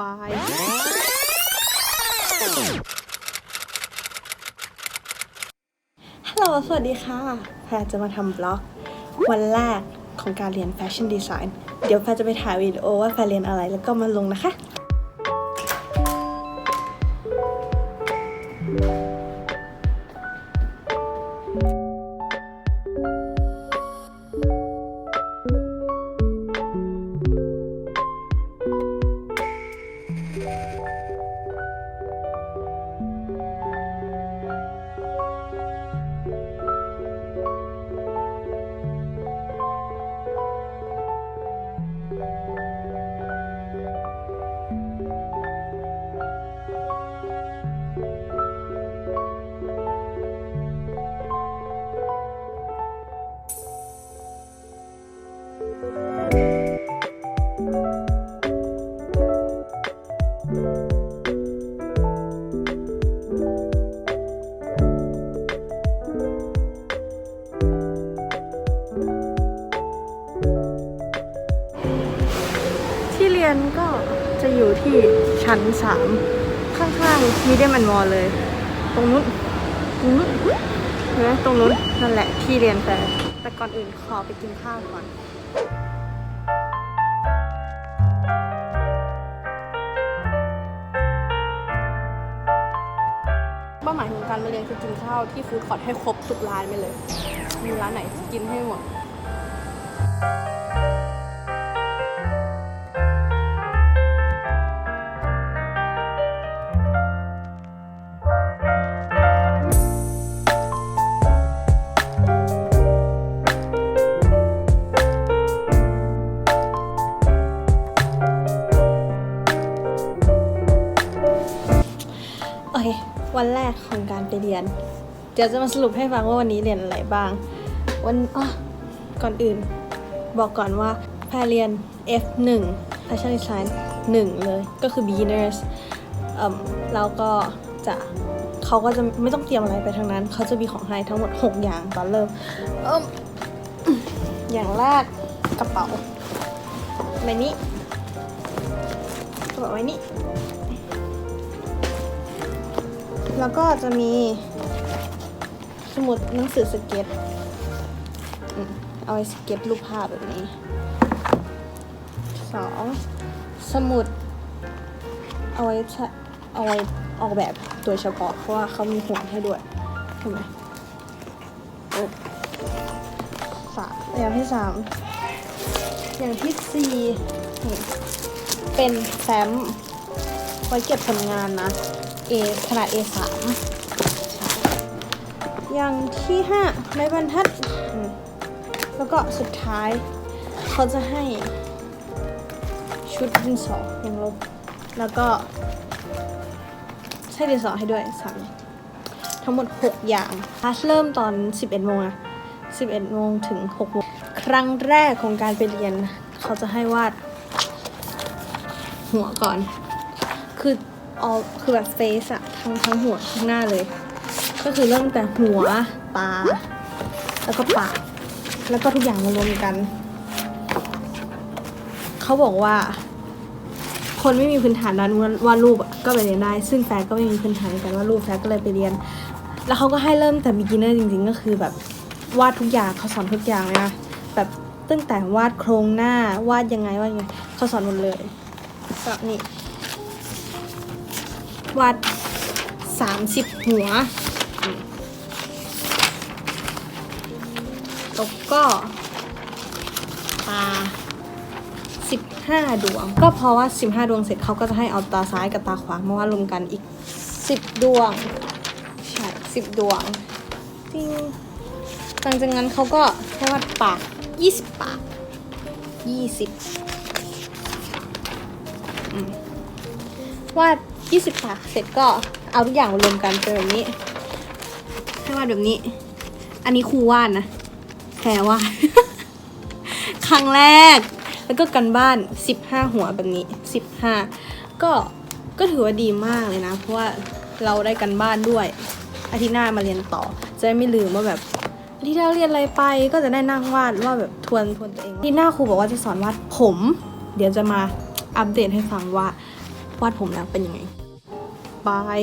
บาย ฮัลโหล สวัสดีค่ะ แพรจะมาทำบล็อก วันแรกของการเรียนแฟชั่นดีไซน์ เดี๋ยวแพรจะไปถ่ายวิดีโอว่าแพรเรียนอะไรแล้วก็มาลงนะคะ นก็จะอยู่ที่ชั้นสามข้างๆมีเดียมันมอลเลย ตรงนู้นตรงนู้นเห็นไหมตรงนู้นนั่นแหละที่เรียนแต่แต่ก่อนอื่นขอไปกินข้าวก่อนเป้าหมายของการมาเรียนคือกินข้าวที่ฟู้ดคอร์ทให้ครบทุกร้านไปเลย มีร้านไหนกินให้หมดโอ เค วันแรกของการไปเรียน เดี๋ยวจะมาสรุปให้ฟังว่าวันนี้เรียนอะไรบ้าง วันอ๋อก่อนอื่น บอกก่อนว่าแพรเรียน F1 Fashion Design 1 เลย ก็คือ beginners เอ่มแล้วก็จะเขาก็จะไม่ต้องเตรียมอะไรไปทั้งนั้น เขาจะมีของให้ทั้งหมด 6 อย่างตอนเริ่มเอิ่มอย่างแรกกระเป๋าใบนี้กระเป๋าใบนี้ แล้วก็จะมีสมุดหนังสือสเก็ต เอาไว้สเก็ตรูปภาพแบบนี้สองสมุด เอาไว้ใช้เอาไว้ออกแบบโดยเฉพาะ เพราะว่าเขามีหัวให้ด้วยเห็นไหมสามอย่างที่สามอย่างที่สี่นี่เป็นแฟ้มไว้เก็บผลงานนะ A ขนาด A3 อย่างที่ 5 ไม้บรรทัด แล้วก็สุดท้าย เขาจะให้ชุดดินสออย่างลบ แล้วก็ใช้ดินสอให้ด้วยสามทั้งหมด 6 อย่างคลาสเริ่มตอน 11โมงอะ11โมงถึง6โมงครั้งแรกของการไปเรียน เขาจะให้วาดหัวก่อน คือ ออคือแบบเฟซอะทั้งทั้งหัวทั้งหน้าเลย ก็คือเริ่มแต่หัวตา แล้วก็ปาก แล้วก็ทุกอย่างมารวมกัน เขาบอกว่า คนไม่มีพื้นฐานด้านวาดรูปก็ไปเรียนได้ ซึ่งแฟก็ไม่มีพื้นฐานในการวาดรูปแฟก็เลยไปเรียน แล้วเขาก็ให้เริ่มแต่ beginner จริง ๆ ก็คือแบบวาดทุกอย่างเขาสอนทุกอย่างเลยนะแบบตั้งแต่วาดโครงหน้าวาดยังไงวาดยังไงเขาสอนหมดเลยแบบนี้ วาดสามสิบหัวอืมแล้วก็ตาสิบห้าดวง ก็เพราะว่าสิบห้าดวงเสร็จเขาก็จะให้เอาตาซ้ายกับตาขวามาวาดรวมกันอีกสิบดวง ใช่สิบดวงจริงหลังจากนั้นเขาก็ให้วาดปากยี่สิบปากยี่สิบวาด 20ปากเสร็จก็เอาทุกอย่างมารวมกันเป็นแบบนี้ให้วาดแบบนี้ อันนี้ครูวาดนะแพรวาด ครั้งแรก แล้วก็กันบ้าน 15 หัวแบบนี้ 15 ก็ก็ถือว่าดีมากเลยนะ เพราะว่าเราได้กันบ้านด้วยอาทิตย์หน้ามาเรียนต่อ จะได้ไม่ลืมว่าแบบอาทิตย์ที่แล้วเรียนอะไรไปก็จะได้นั่งวาดว่าแบบทวนทวนตัวเองอาที่หน้าครูบอกว่าจะสอนวาดผม เดี๋ยวจะมาอัปเดตให้ฟังว่าวาดผมแล้วเป็นยังไง บาย